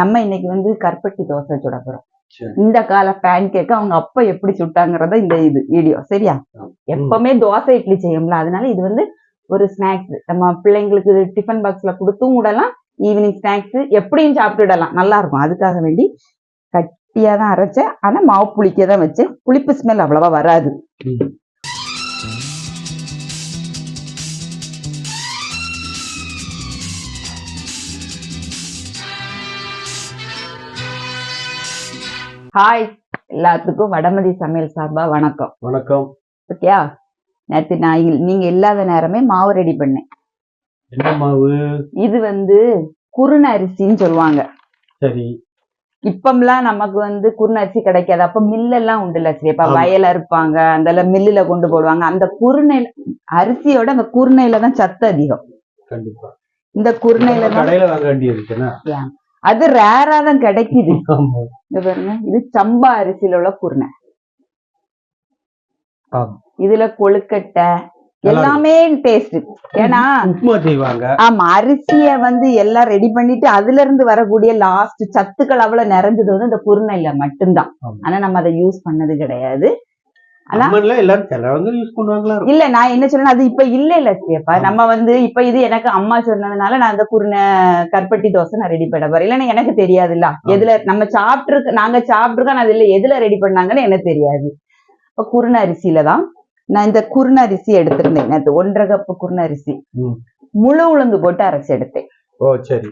நம்ம இன்னைக்கு வந்து கருப்பட்டி தோசை சுட போறோம். இந்த கால பேன் கேக்க அவங்க அப்பா எப்படி சுட்டாங்கிறத இந்த இது வீடியோ சரியா. எப்பவுமே தோசை இட்லி செய்யும்ல அதனால இது வந்து ஒரு ஸ்நாக்ஸ் நம்ம பிள்ளைங்களுக்கு டிஃபன் பாக்ஸ்ல கொடுத்தும் விடலாம் ஈவினிங் ஸ்நாக்ஸ் எப்படியும் சாப்பிட்டுடலாம் நல்லா இருக்கும். அதுக்காக வேண்டி கட்டியா தான் அரைச்சேன். ஆனா மாவு புளிக்க தான் வச்சேன். புளிப்பு ஸ்மெல் அவ்வளவா வராது. ஹாய் எல்லாத்துக்கும் வடமதி சமையல் சார்பா வணக்கம். வணக்கம். ஓகேயா? நேற்று நான் இல்- நீங்க இல்லாத நேரமே மாவு ரெடி பண்ணேன். என்ன மாவு? இது வந்து குருண அரிசின்னு சொல்லுவாங்க. சரி. இப்பம்லாம் நமக்கு வந்து குருண அரிசி கிடைக்காது. அப்ப மில்லெல்லாம் உண்டுல சரி இப்ப ஆமா. வயல இருப்பாங்க அந்த மில்லுல கொண்டு போடுவாங்க. அந்த குருணையில அரிசியோட அந்த குருணையில தான் சத்து அதிகம். கண்டிப்பா. இந்த குருணையில தான் கடையில வாங்க வேண்டியது இருக்குன்னா அது ரேரா தான் கிடைக்குது. பாருங்க. இது சம்பா அரிசியில உள்ள குருணை. இதுல கொழுக்கட்டை எல்லாமே டேஸ்ட் ஏன்னா ஆமா அரிசிய வந்து எல்லாம் ரெடி பண்ணிட்டு அதுல இருந்து வரக்கூடிய லாஸ்ட் சத்துக்கள் அவ்வளவு நிறைஞ்சது வந்து இந்த குருணையில மட்டும்தான். ஆனா நம்ம அதை யூஸ் பண்ணது கிடையாது. இல்ல நான் என்ன சொல்றேன் அது இப்ப இல்ல இல்ல சியப்பா ஆமா. நம்ம வந்து இப்ப இது எனக்கு அம்மா சொன்னதுனால நான் அந்த குருணை கருப்பட்டி தோசை நான் ரெடி பண்ண போறேன். இல்லைன்னா எனக்கு தெரியாதுல்ல. எதுல நம்ம சாப்பிட்டுருக்க நாங்க சாப்பிட்டுருக்கோம் அது இல்ல. எதுல ரெடி பண்ணாங்கன்னு எனக்கு தெரியாது. இப்ப குருணை அரிசியில தான் நான் இந்த குருணை அரிசி எடுத்திருந்தேன். ஒன்றரை கப்பு குருணை அரிசி. முழு உளுந்து போட்டு அரைச்சு எடுத்தேன். ஓ சரி.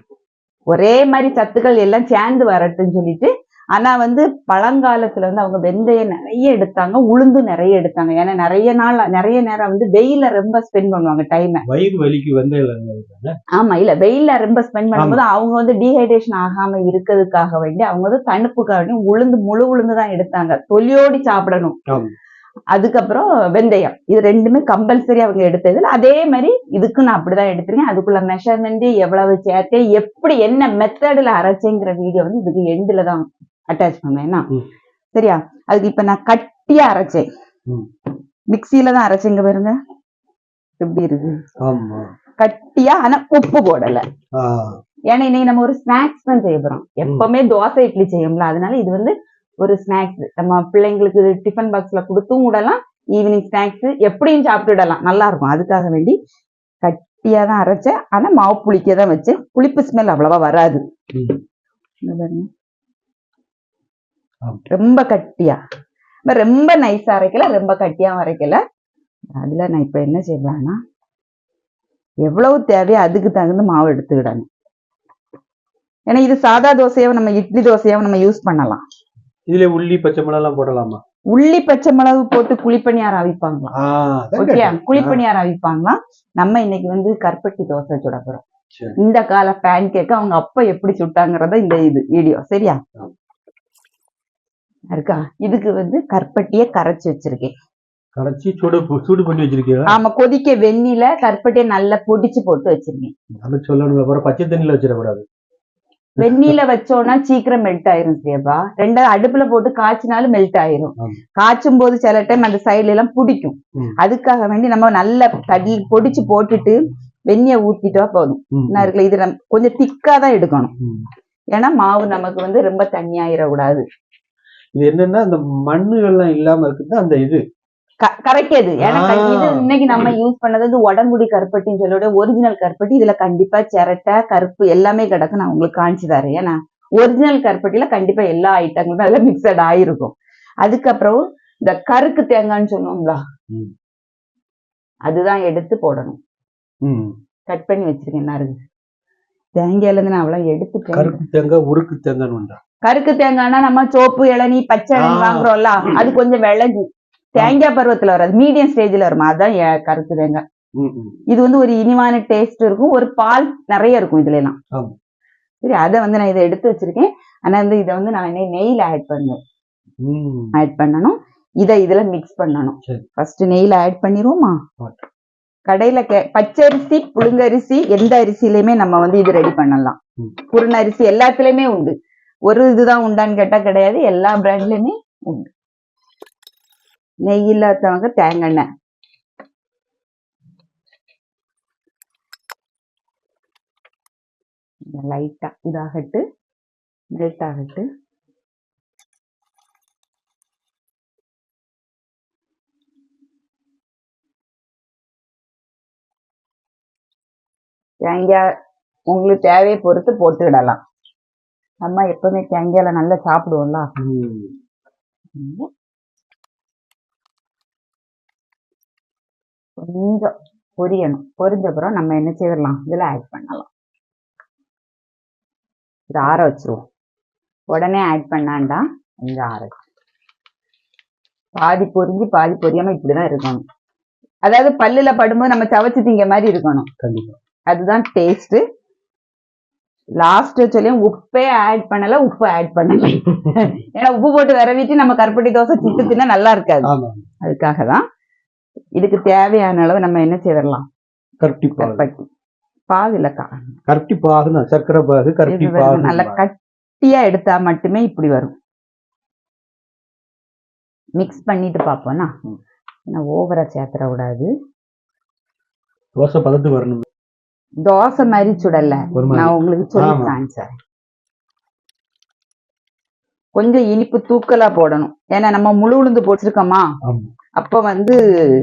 ஒரே மாதிரி சத்துக்கள் எல்லாம் சேர்ந்து வரட்டும்னு சொல்லிட்டு ஆனா வந்து பழங்காலத்துல வந்து அவங்க வெந்தயம் நிறைய எடுத்தாங்க உளுந்து நிறைய எடுத்தாங்க. ஏன்னா நிறைய நாள் நிறைய நேரம் வந்து வெயில ரொம்ப ஸ்பெண்ட் பண்ணுவாங்க டைம் வயிறு வலிக்கு வந்து இல்லைங்க ஆமா இல்ல வெயில்ல ரொம்ப ஸ்பெண்ட் பண்ணும்போது அவங்க வந்து டீஹைட்ரேஷன் ஆகாம இருக்கிறதுக்காக வேண்டி அவங்க வந்து தணுப்புக்காக வேண்டி உளுந்து முழு உளுந்து தான் எடுத்தாங்க. தொலியோடி சாப்பிடணும். அதுக்கப்புறம் வெந்தயம். இது ரெண்டுமே கம்பல்சரி அவங்க எடுத்ததுல அதே மாதிரி இதுக்கும் நான் அப்படிதான் எடுத்திருக்கேன். அதுக்குள்ள மெஷர்மெண்ட் எவ்வளவு சேர்த்தேன் எப்படி என்ன மெத்தட்ல அரைச்சேங்கிற வீடியோ வந்து இதுக்கு எண்டுல தான் அட்டாச். ம். சரியா? அதுக்கு இப்ப நான் கட்டியா அரைச்சேன். மிக்சியில தான் அரைச்சேங்க பாருங்க. எப்படி இருக்கு? கட்டியா? ஆனா உப்பு போடல. ஏன்னா இன்னைக்கு நம்ம ஒரு ஸ்நாக்ஸ் தான் செய்ய போறோம். எப்பவுமே தோசை இட்லி செய்யும்ல அதனால இது வந்து ஒரு ஸ்நாக்ஸ் நம்ம பிள்ளைங்களுக்கு டிஃபன் பாக்ஸ்ல கொடுத்தும் விடலாம். ஈவினிங் ஸ்நாக்ஸ் எப்படியும் சாப்பிட்டுடலாம் நல்லா இருக்கும். அதுக்காக வேண்டி கட்டியா தான் அரைச்சேன். ஆனா மாவு புளிக்க தான் வச்சேன். புளிப்பு ஸ்மெல் அவ்வளவா வராது. பாருங்க. ரொம்ப கட்டியா? ரொம்ப நைஸா அரைக்கல ரொம்ப கட்டியாவும் அரைக்கல. அதுல நான் இப்ப என்ன செய்யலாம்னா எவ்வளவு தேவையோ அதுக்கு தகுந்த மாவு எடுத்துக்கிடணும். ஏன்னா இது சாதா தோசையாவும் நம்ம இட்லி தோசையாவும் நம்ம யூஸ் பண்ணலாம். இதுல உள்ளி பச்சை மிளகாய் எல்லாம் போடலாமா? உள்ளி பச்சை மிளகு போட்டு குழிப்பணியாரம் அவிப்பாங்களாம் ஓகே. குழிப்பணியாரம் அவிப்பாங்களாம் நம்ம இன்னைக்கு வந்து கருப்பட்டி தோசை சுட போறோம். இந்த கால பேன் கேக்க அவங்க அப்பா எப்படி சுட்டாங்கிறத இந்த இது வீடியோ சரியா. இருக்கா? இதுக்கு வந்து கருப்பட்டியை கரைச்சு வச்சிருக்கேன். கரைச்சி சூடு சூடு பண்ணி வச்சிருக்கீங்களா? ஆமா கொதிக்க வெந்நில கருப்பட்டியை நல்லா பொடிச்சு போட்டு வச்சிருக்கேன். அதை சொல்லணும் அப்புறம் பச்சை தண்ணியில வச்சிடக்கூடாது. வெந்நில வச்சோம்னா சீக்கிரம் மெல்ட் ஆயிரும் சேபா ரெண்டாவது அடுப்புல போட்டு காய்ச்சினாலும் மெல்ட் ஆயிரும். காய்ச்சும் போது சில டைம் அந்த சைடுல எல்லாம் பிடிக்கும். அதுக்காக வேண்டி நம்ம நல்ல தடி பொடிச்சு போட்டுட்டு வெந்நிய ஊத்திட்டா போதும். ம், என்ன இருக்குல்ல இது நம்ம கொஞ்சம் திக்கா தான் எடுக்கணும். ஏன்னா மாவு நமக்கு வந்து ரொம்ப தண்ணியாயிடக்கூடாது இது என்னன்னா அந்த மண்ணுகள்லாம் இல்லாம இருக்குது அந்த இது. கரைக்காது ஏன்னா க- ஆ. இது இன்னைக்கு நம்ம யூஸ் பண்ணது வந்து உடம்புடி கருப்பட்டின்னு சொல்லி ஒரிஜினல் கருப்பட்டி இதுல கண்டிப்பா சிரட்டை கருப்பு எல்லாமே கிடக்கும். நான் உங்களுக்கு காமிச்சு தரேன். ஏன்னா ஒரிஜினல் கருப்பட்டியில கண்டிப்பா எல்லா ஐட்டங்களுமே அதுல மிக்சட் ஆயிருக்கும். அதுக்கப்புறம் இந்த கருக்கு தேங்காய்ன்னு சொல்லுவோம்ல. அதுதான் எடுத்து போடணும். கட் பண்ணி வச்சிருக்கேன் என்ன இருக்கு தேங்காயில இருந்து நான் அவ்வளவு எடுத்துட்டேன். கருப்பு தேங்காய் உருக்கு தேங்காய்னு உண்டா கருக்கு தேங்காய்னா நம்ம சோப்பு இளநீ பச்சை இளநீ. வாங்குறோம்ல அது கொஞ்சம் விளைஞ்சு தேங்காய் பருவத்துல வராது. மீடியம் ஸ்டேஜ்ல வருமா? அதான் எ- கருக்கு தேங்காய். இது வந்து ஒரு இனிமான டேஸ்ட் இருக்கும். ஒரு பால் நிறைய இருக்கும் இதுல எல்லாம். சரி அதை வந்து நான் இதை எடுத்து வச்சிருக்கேன். ஆனா வந்து இதை வந்து நான் நெய்- நெய்ல ஆட் பண்ணுவேன். ஆட் பண்ணணும். இதை இதுல மிக்ஸ் பண்ணணும். ஃபர்ஸ்ட் நெய்ல ஆட் பண்ணிருவோமா. கடையில கே- பச்சரிசி புழுங்கரிசி எந்த அரிசியிலுமே நம்ம வந்து இது ரெடி பண்ணலாம். ம். குருண அரிசி எல்லாத்துலயுமே உண்டு. ஒரு இதுதான் உண்டான்னு கேட்டா கிடையாது. எல்லா பிராண்ட்லயுமே உண்டு. நெய் இல்லாதவங்க தேங்காய் லைட்டா இதாகட்டு மெல்ட் ஆகட்டு. தேங்காய் உங்களுக்கு தேவையை பொறுத்து போட்டுக்கிடலாம். நம்ம எப்பவுமே தேங்காயில நல்லா சாப்பிடுவோம்ல. கொஞ்சம் பொரியணும். பொரிஞ்ச அப்புறம் நம்ம என்ன செய்திடலாம் இதுல ஆட் பண்ணலாம். இது ஆற வச்சிருவோம். உடனே ஆட் பண்ணாண்டா கொஞ்சம் ஆற வச்சு. பாதி பொரிஞ்சு பாதி பொரியாம இப்படிதான் இருக்கணும். அதாவது பல்லுல படும்போது நம்ம சவச்சு திங்க மாதிரி இருக்கணும். கண்டிப்பாக அதுதான் டேஸ்ட் லாஸ்ட் சொல்லியும் உப்பே ஆட் பண்ணல உப்பு ஆட் பண்ணல. ஏன்னா உப்பு போட்டு விரவிட்டு நம்ம கருப்பட்டி தோசை சிட்டு தின்னா நல்லா இருக்காது. அதுக்காக தான் இதுக்கு தேவையான அளவு நம்ம என்ன செய்திடலாம்? கருப்பி பாகு. கருப்பட்டி. பாகு இல்லக்கா. கருப்பி பாகு தான் சர்க்கரை பாகு கருப்பி இது வெறும் நல்ல பாகு கட்டியா எடுத்தா மட்டுமே இப்படி வரும். மிக்ஸ் பண்ணிட்டு பார்ப்போம்னா. ஏன்னா ஓவரா சேர்த்துட கூடாது தோசை பதத்து வரணும். தோசை மாதிரி சுடல. நான் உங்களுக்கு சொல்லி ஆமா. காமிச்சேன். கொஞ்சம் இனிப்பு தூக்கலா போடணும். ஏன்னா நம்ம முழு உளுந்து போட்டிருக்கோமா? அப்ப வந்து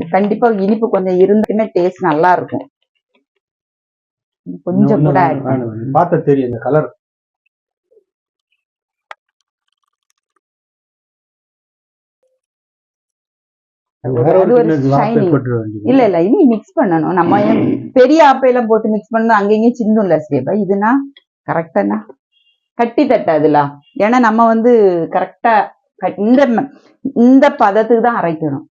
கண்டிப்பா இனிப்பு கொஞ்சம் இருந்துமே டேஸ்ட் நல்லா இருக்கும். கொஞ்சம் கூட. பார்த்தா தெரியும் இந்த கலர் வேற அது ஒரு ஒரு கிண்ணத்துக்கு வாசல் shining. போட்டுற வேண்டியது. இல்ல இல்ல இனி மிக்ஸ் பண்ணணும். நம்ம பெரிய ஆப்பையெல்லாம் போட்டு மிக்ஸ் பண்ணணும்? அங்கேயும் சிந்தும்ல ஸ்டேப்பா இதுனா கரெக்டானா கட்டி தட்டாதுல. ஏன்னா நம்ம வந்து கரெக்டா இந்த இந்த பதத்துக்கு தான் அரைக்கணும்.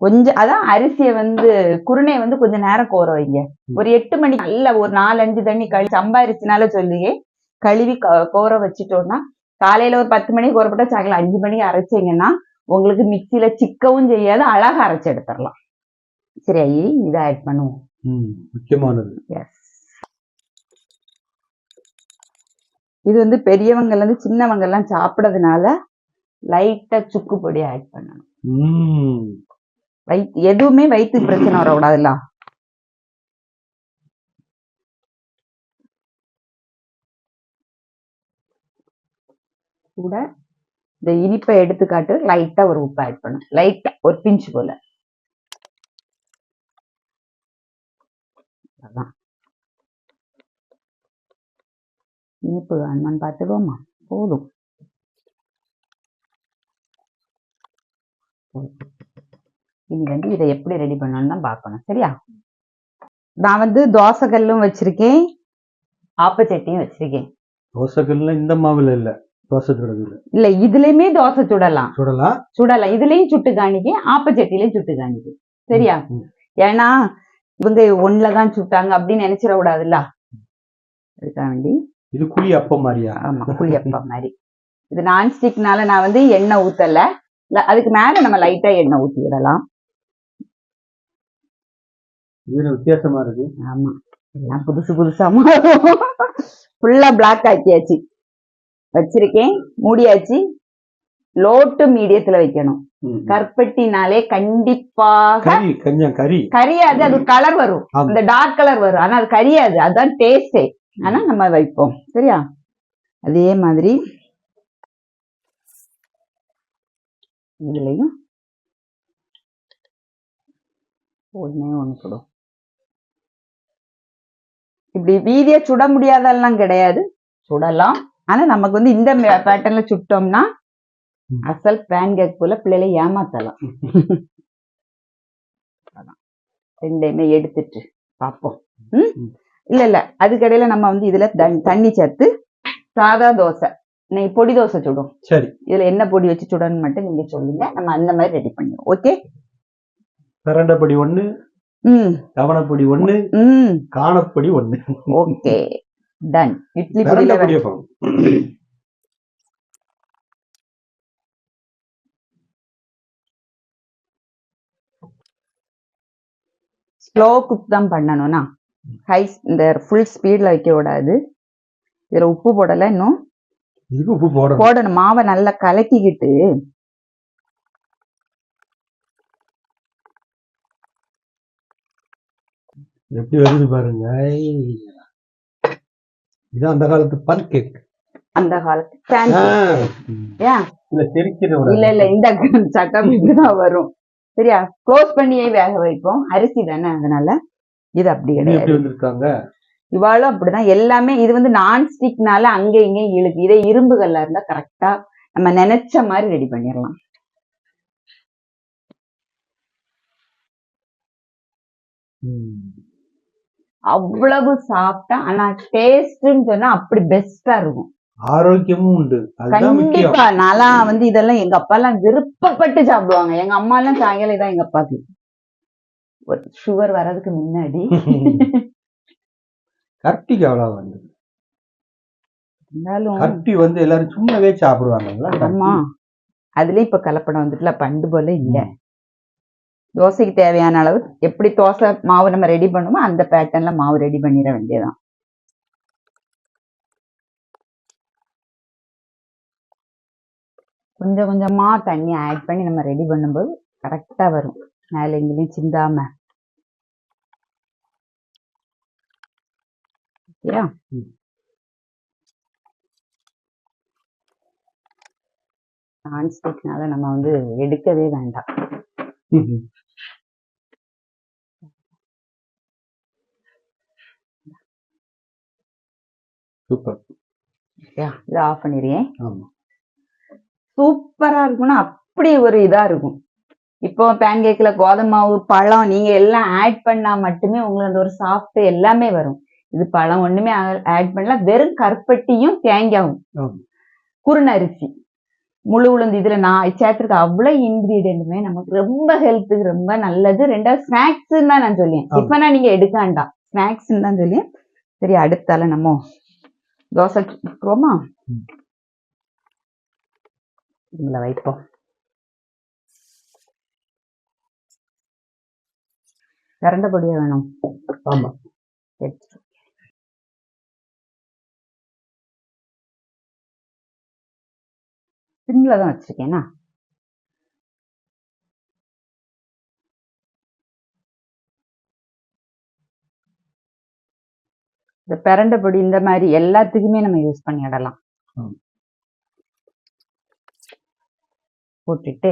கொஞ்சம் அதான் அரிசியை வந்து குருணையை வந்து கொஞ்ச நேரம் கோர வைங்க. ஒரு எட்டு மணி நல்ல ஒரு நாலு அஞ்சு தண்ணி கழி சம்பாரிச்சுனால சொல்லியே கழுவி கோர வச்சுட்டோம்னா காலையில ஒரு பத்து மணிக்கு கோரப்பட்டா சாயங்காலம் அஞ்சு மணிக்கு அரைச்சீங்கன்னா உங்களுக்கு மிக்சியில சிக்கவும் செய்யாது அழகா அரைச்சு எடுத்துடலாம். சரி ஐயே இதை ஆட் பண்ணுவோம். முக்கியமானது. எஸ் இது வந்து பெரியவங்கல இருந்து சின்னவங்க எல்லாம் சாப்பிடறதுனால லைட்டா சுக்கு பொடி ஆட் பண்ணணும். வயிற்று எதுவுமே வயிற்று பிரச்சனை வரக்கூடாதுல்ல. கூட இந்த இனிப்பை எடுத்துக்காட்டு லைட்டா ஒரு உப்பு ஆட் பண்ணும் லைட்டா ஒரு பிஞ்ச் போல. அதான். இனிப்பு வேணுமான்னு பார்த்துக்கோமா. போதும். இனி வந்து இதை எப்படி ரெடி பண்ணணும்னு தான் பார்க்கணும். சரியா? நான் வந்து தோசை கல்லும் வச்சிருக்கேன். ஆப்பச்சட்டியும் வச்சிருக்கேன். தோசைக்கல்ல இந்த மாவுல இல்ல. தோசை சுடுறதுல இல்ல இதுலயுமே தோசை சுடலாம். சுடலாம் சுடலாம். இதுலயும் சுட்டு காணிக்க ஆப்பச்சட்டிலையும் சுட்டு காணிக்க. சரியா. ஏன்னா இவங்க ஒண்ணுலதான் சுட்டாங்க அப்படின்னு நினைச்சிட கூடாதுல்ல அதுக்காக வேண்டி இது குழி அப்பம் மாதிரியா? ஆமா புளியப்பா மாதிரி. இது நான்ஸ்டிக்னால நான் வந்து எண்ணெய் ஊத்தல. அதுக்கு மேல நம்ம லைட்டா எண்ணெய் ஊத்தி விடலாம். இது வித்தியாசமா இருக்கு. ஆமா எல்லாம் புதுசு புதுசா ஃபுல்லா பிளாக் ஆக்கியாச்சு. வச்சிருக்கேன். மூடியாச்சு. லோ டு மீடியத்துல வைக்கணும். கற்பட்டினாலே கண்டிப்பாக கறி கரியாது அது கலர் வரும். அந்த டார்க் கலர் வரும். ஆனா அது கரியாது அதுதான் டேஸ்டே ஆனா நம்ம வைப்போம். சரியா? அதே மாதிரி இதுலயும் சுடும் இப்படி வீதியா சுட முடியாதெல்லாம் கிடையாது. சுடலாம். ஆனா நமக்கு வந்து இந்த பேட்டர்ன்ல சுட்டோம்னா. அசல் பேன் கேக் போல பிள்ளைகளை ஏமாத்தலாம். ரெண்டையுமே எடுத்துட்டு பார்ப்போம். இல்ல இல்ல. அதுக்கடையில நம்ம வந்து இதுல தண்- தண்ணி சேர்த்து சாதா தோசை இன்னைக்கு பொடி தோசை சுடும் சரி. இதுல என்ன பொடி வச்சு சுடணும்னு மட்டும் நீங்க சொல்லுங்க. நம்ம அந்த மாதிரி ரெடி பண்ணிடுவோம். ஓகே? பிரண்டப்படி ஒண்ணு கவனப்பொடி ஒண்ணு காணப்பொடி ஒண்ணு. ஓகே. டன் இட்லி அப்பம் ஸ்லோ குக் தான் பண்ணணும்னா. ஹை இந்த ஃபுல் ஸ்பீட்ல வைக்க கூடாது. இதுல உப்பு போடல இன்னும். இதுக்கு உப்பு போடணும். போடணும். மாவை நல்லா கலக்கிக்கிட்டு. எப்படி வருது பாருங்க. ஐ. இதான் அந்த காலத்து பன் கேக் அந்த காலத்து இல்ல இல்ல இந்த சட்டம் இப்படிதான் வரும். சரியா? க்ளோஸ் பண்ணியே வேக வைப்போம். அரிசி தானே அதனால? இது அப்படி இது கிடையாது. இவாளும் அப்படிதான். எல்லாமே இது வந்து நான் ஸ்டிக்னால அங்க இங்க இழுக்கு. இதே இரும்புகள்ல இருந்தா கரெக்டா நம்ம நினைச்ச மாதிரி ரெடி பண்ணிடலாம். ம். அவ்வளவு சாப்பிட்டா ஆனா டேஸ்ட்னு சொன்னா அப்படி பெஸ்டா இருக்கும். ஆரோக்கியமும் உண்டு. கண்டிப்பா. நான்லாம் வந்து இதெல்லாம் எங்க அப்பா எல்லாம் விருப்பப்பட்டு சாப்பிடுவாங்க. எங்க அம்மா எல்லாம் சாயங்காலம் தான் எங்க அப்பாக்கு. ஒரு சுகர் வர்றதுக்கு முன்னாடி. கர்த்திக்கு அவ்வளவு வந்து. இருந்தாலும் கர்த்தி வந்து எல்லாரும் சும்மாவே சாப்பிடுவாங்கல்ல? ஆமா. அதுலயும் இப்ப கலப்படம் வந்துட்டுல பண்டு போல இல்ல. தோசைக்கு தேவையான அளவு எப்படி தோசை மாவு நம்ம ரெடி பண்ணுமோ அந்த பேட்டர்ன்ல மாவு ரெடி பண்ணிட வேண்டியதுதான். கொஞ்சம் கொஞ்சமா தண்ணி ஆட் பண்ணி நம்ம ரெடி பண்ணும்போது கரெக்டா வரும். மேல எங்கேயும் சிந்தாம. ஓகேயா. நான்ஸ்டிக்னால நம்ம வந்து எடுக்கவே வேண்டாம். சூப்பர் இதை ஆஃப் பண்ணிடுறேன். ஆமா. சூப்பரா இருக்கும்னா அப்படி ஒரு இதா இருக்கும். இப்போ பேன் கேக்ல கோதுமை மாவு பழம் நீங்க எல்லாம் ஆட் பண்ணா மட்டுமே உங்களுக்கு ஒரு சாஃப்ட் எல்லாமே வரும். இது பழம் ஒண்ணுமே ஆட் பண்ணல வெறும் கருப்பட்டியும் தேங்காயும். குறுநரிசி முழு உளுந்து இதுல நான் சேர்த்திருக்க அவ்வளவு இன்கிரீடியன்ட்டுமே நமக்கு ரொம்ப ஹெல்த்துக்கு ரொம்ப நல்லது. ரெண்டாவது ஸ்நாக்ஸ் தான் நான் சொல்லியேன் ஆமா. டிஃபனா நீங்க எடுக்க வேண்டாம். ஸ்நாக்ஸ் தான் சொல்லியேன் சரி அடுத்தால நம்ம தோசை சுட்டுருவோமா ம். இதுல வைப்போம் கரண்ட பொடியா வேணும். ஆமா. எடுத்துட்டு தான் வச்சிருக்கேனா இந்த பிரண்டை பொடி இந்த மாதிரி எல்லாத்துக்குமே நம்ம யூஸ் பண்ணிடலாம். போட்டுட்டு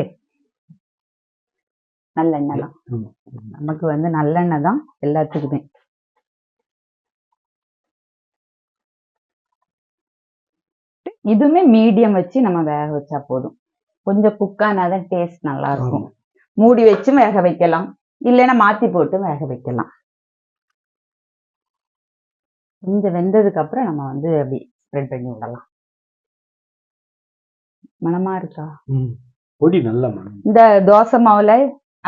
நல்லெண்ணெய் தான். நமக்கு வந்து நல்லெண்ணெய் தான் எல்லாத்துக்குமே. இதுவுமே மீடியம் வச்சு நம்ம வேக வச்சா போதும். கொஞ்சம் குக்கானாதான் டேஸ்ட் நல்லா இருக்கும். மூடி வச்சும் வேக வைக்கலாம். இல்லைன்னா மாத்தி போட்டு வேக வைக்கலாம். கொஞ்சம் வெந்ததுக்கு அப்புறம் நம்ம வந்து அப்படி ஸ்ப்ரெட் பண்ணி விடலாம். மனமா இருக்கா. பொடி நல்ல மனம். இந்த தோசை மாவுல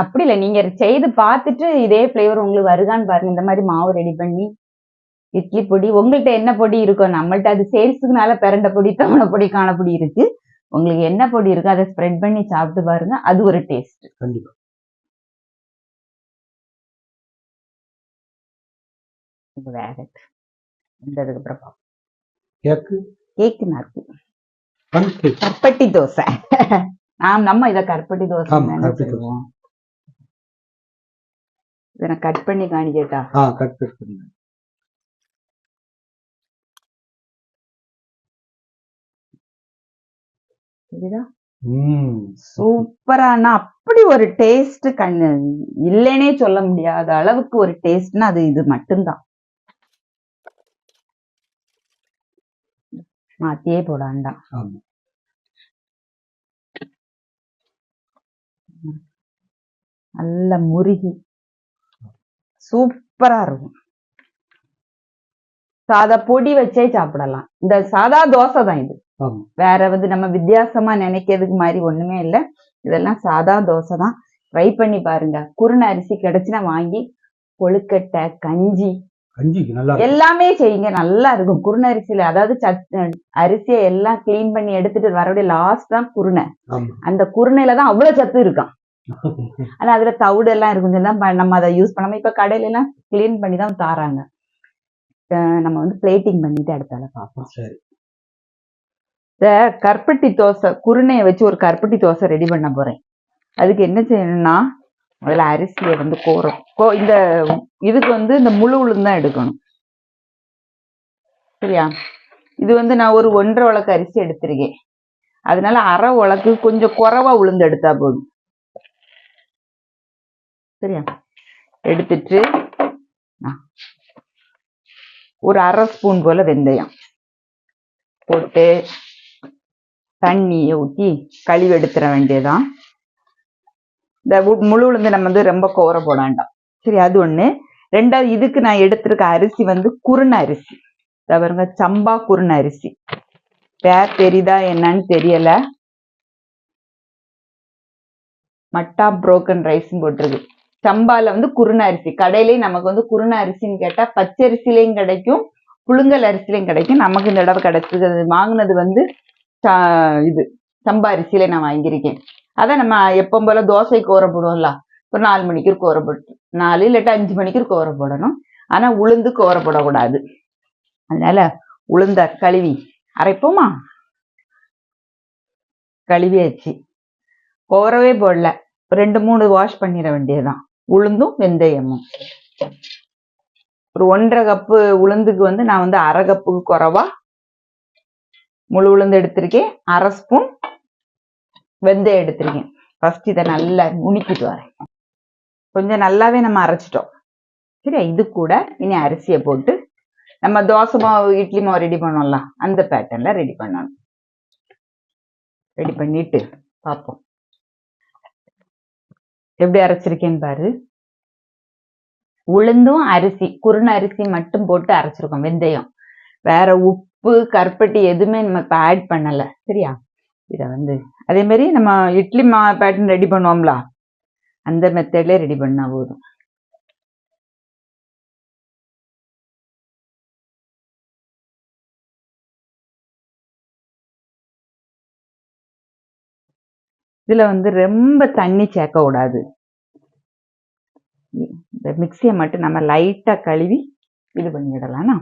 அப்படி இல்லை. நீங்க செய்து பார்த்துட்டு இதே ஃப்ளேவர் உங்களுக்கு வருதான்னு பாருங்க. இந்த மாதிரி மாவு ரெடி பண்ணி இட்லி பொடி உங்கள்கிட்ட என்ன பொடி இருக்கோ நம்மள்ட்ட அது சேல்ஸுக்குனால பிறண்ட பொடி தவணை பொடி காணப்பொடி இருக்கு. உங்களுக்கு என்ன பொடி இருக்கோ அதை ஸ்ப்ரெட் பண்ணி சாப்பிட்டு பாருங்க. அது ஒரு டேஸ்ட் கண்டிப்பா. வேகட் வந்ததுக்கு அப்புறம். கேக்கு கேக்கு நாக்கு கற்பட்டி தோசை. நாம் நம்ம இத கற்பட்டி தோசை இதை நான் கட் பண்ணி காணிக்கட்டா? கட் ம் சூப்பரானா? அப்படி ஒரு டேஸ்ட் கண்ணு இல்லைன்னே சொல்ல முடியாத அளவுக்கு ஒரு டேஸ்ட்னா அது இது மட்டும்தான். மாத்தியே போட வேண்டாம் நல்ல முருகி. சூப்பரா இருக்கும். சாதா பொடி வச்சே சாப்பிடலாம். இந்த சாதா தோசை தான் இது. வேற வந்து நம்ம வித்தியாசமா நினைக்கிறதுக்கு மாதிரி ஒண்ணுமே இல்லை. இதெல்லாம் சாதா தோசை தான். ட்ரை பண்ணி பாருங்க. குருண அரிசி கிடைச்சுன்னா வாங்கி கொழுக்கட்டை கஞ்சி. எல்லாமே செய்யுங்க நல்லா இருக்கும். குருண அரிசியில அதாவது அரிசியை எல்லாம் க்ளீன் பண்ணி எடுத்துட்டு வரக்கூடிய லாஸ்ட் தான் குருணை. அந்த குருணையில தான் அவ்வளவு சத்து இருக்கும். ஆனா அதுல தவிடு எல்லாம் இருக்கும். ப- நம்ம அதை யூஸ் பண்ணாம இப்ப கடையில எல்லாம் க்ளீன் பண்ணி தான் தாராங்க. நம்ம வந்து பிளேட்டிங் பண்ணிட்டு அடுத்தால பார்ப்போம். இந்த கருப்பட்டி தோசை குருணையை வச்சு ஒரு கருப்பட்டி தோசை ரெடி பண்ண போறேன். அதுக்கு என்ன செய்யணும்னா அதில் அரிசியை வந்து கோரும் கோ இந்த இதுக்கு வந்து இந்த முழு உளுந்து தான் எடுக்கணும். சரியா? இது வந்து நான் ஒரு ஒன்றரை உலக்கு அரிசி எடுத்திருக்கேன். அதனால அரை உலக்கு கொஞ்சம் குறவா உளுந்து எடுத்தா போதும். சரியா? எடுத்துட்டு ஒரு அரை ஸ்பூன் போல வெந்தயம் போட்டு தண்ணியை ஊற்றி கழுவி எடுத்துட வேண்டியதான் இந்த முழு உளுந்து நம்ம வந்து ரொம்ப கோர போட வேண்டாம். சரி அது ஒன்று ரெண்டாவது இதுக்கு நான் எடுத்திருக்க அரிசி வந்து குருண அரிசி. பாருங்க சம்பா குருண அரிசி. பேர் தெரியுதா என்னன்னு தெரியல. மட்டா புரோக்கன் ரைஸும் போட்டிருக்கு. சம்பால வந்து குருண அரிசி. கடையிலேயே நமக்கு வந்து குருண அரிசின்னு கேட்டா பச்சரிசிலையும் கிடைக்கும் புழுங்கல் அரிசிலையும் கிடைக்கும். நமக்கு இந்த தடவை கிடைச்சது வாங்கினது வந்து இது சம்பா அரிசியில நான் வாங்கியிருக்கேன். அதான் நம்ம எப்பவும் போல தோசைக்கு ஊற போடுவோம்ல ஒரு நாலு மணிக்கு கோர போட்டு நாலு இல்லாட்டா அஞ்சு மணிக்கு கோர போடணும் ஆனா உளுந்து கோர போடக்கூடாது அதனால உளுந்த கழுவி அரைப்போமா? கழுவியாச்சு. கோரவே போடல. ரெண்டு மூணு வாஷ் பண்ணிட வேண்டியதுதான். உளுந்தும் வெந்தயமும். ஒரு ஒன்றரை கப்பு உளுந்துக்கு வந்து நான் வந்து அரை கப்புக்கு குறவா முழு உளுந்து எடுத்திருக்கேன். அரை ஸ்பூன் வெந்தயம் எடுத்திருக்கேன். ஃபர்ஸ்ட் இதை நல்லா நுணுக்கிட்டு வரேன். கொஞ்சம் நல்லாவே நம்ம அரைச்சிட்டோம். சரியா? இது கூட இனி அரிசியை போட்டு நம்ம தோசை மாவு இட்லி மாவு ரெடி பண்ணோம்ல அந்த பேட்டர்ன்ல ரெடி பண்ணணும். ரெடி பண்ணிட்டு பார்ப்போம். எப்படி அரைச்சிருக்கேன்னு பாரு. உளுந்தும் அரிசி குருண அரிசி மட்டும் போட்டு அரைச்சிருக்கோம் வெந்தயம். வேற உப்பு கருப்பட்டி எதுவுமே நம்ம இப்போ ஆட் பண்ணல. சரியா? இதை வந்து அதே மாதிரி நம்ம இட்லி மா பேட்டர்ன் ரெடி பண்ணுவோம்ல அந்த மெத்தட்லேயே ரெடி பண்ணால் போதும். இதில் வந்து ரொம்ப தண்ணி சேர்க்க கூடாது. இந்த மிக்சியை மட்டும் நம்ம லைட்டாக கழுவி இது பண்ணிடலாம்னா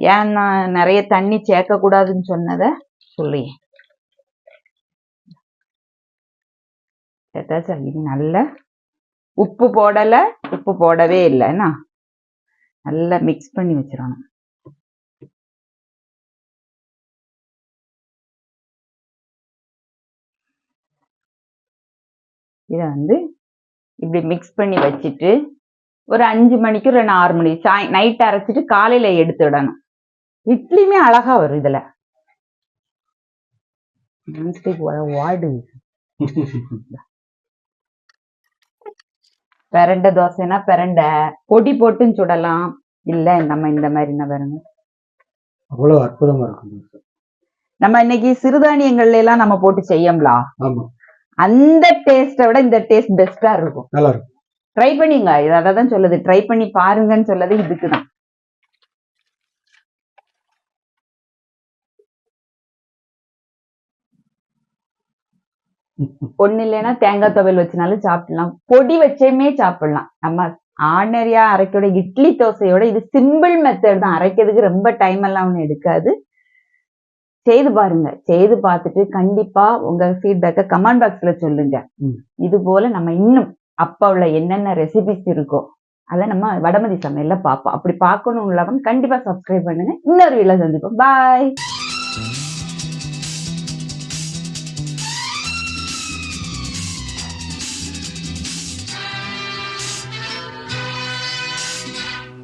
ஏன் நான் நிறைய தண்ணி சேர்க்க கூடாதுன்னு சொன்னத சொல்லி. சேர்த்தாச்சா இது நல்ல உப்பு போடல உப்பு போடவே இல்லைன்னா நல்லா மிக்ஸ் பண்ணி வச்சிடணும். இதை வந்து இப்படி மிக்ஸ் பண்ணி வச்சுட்டு ஒரு அஞ்சு மணிக்கு ஒரு ஆறு மணி சாய் நைட் அரைச்சிட்டு காலையில எடுத்துடணும் இட்லியுமே அழகா வரும் இதுல. வாடு பிரண்டை தோசைனா பிரண்டை. பொடி போட்டும் சுடலாம். இல்ல நம்ம இந்த மாதிரி என்ன பாருங்க. அவ்வளவு அற்புதமா இருக்கும் நம்ம இன்னைக்கு சிறுதானியங்கள்ல எல்லாம் நம்ம போட்டு செய்யலாம் அந்த டேஸ்ட்டை விட இந்த டேஸ்ட் பெஸ்டா இருக்கும். நல்லா இருக்கும். ட்ரை பண்ணிங்க. இது தான் சொல்லுது. ட்ரை பண்ணி பாருங்கன்னு சொல்லது. இதுக்கு தான் ஒண்ணு இல்லைன்னா தேங்காய் துவையல் வச்சுனாலும் சாப்பிடலாம். பொடி வச்சேமே சாப்பிடலாம். நம்ம ஆர்டினரியா அரைக்கோட இட்லி தோசையோட இது சிம்பிள் மெத்தட் தான். அரைக்கிறதுக்கு ரொம்ப டைம் எல்லாம் ஒன்றும் எடுக்காது. செய்து பாருங்க. செய்து பார்த்துட்டு கண்டிப்பா உங்க ஃபீட்பேக்கை கமெண்ட் பாக்ஸ்ல சொல்லுங்க. இது போல நம்ம இன்னும் அப்பா உள்ள என்னென்ன ரெசிபிஸ் இருக்கோ அதை நம்ம வடமதி சமையல்ல பார்ப்போம். அப்படி பார்க்கணும் உள்ளவங்க கண்டிப்பா சப்ஸ்கிரைப் பண்ணுங்க. இன்னொரு வீடியோ சந்திப்போம். பாய்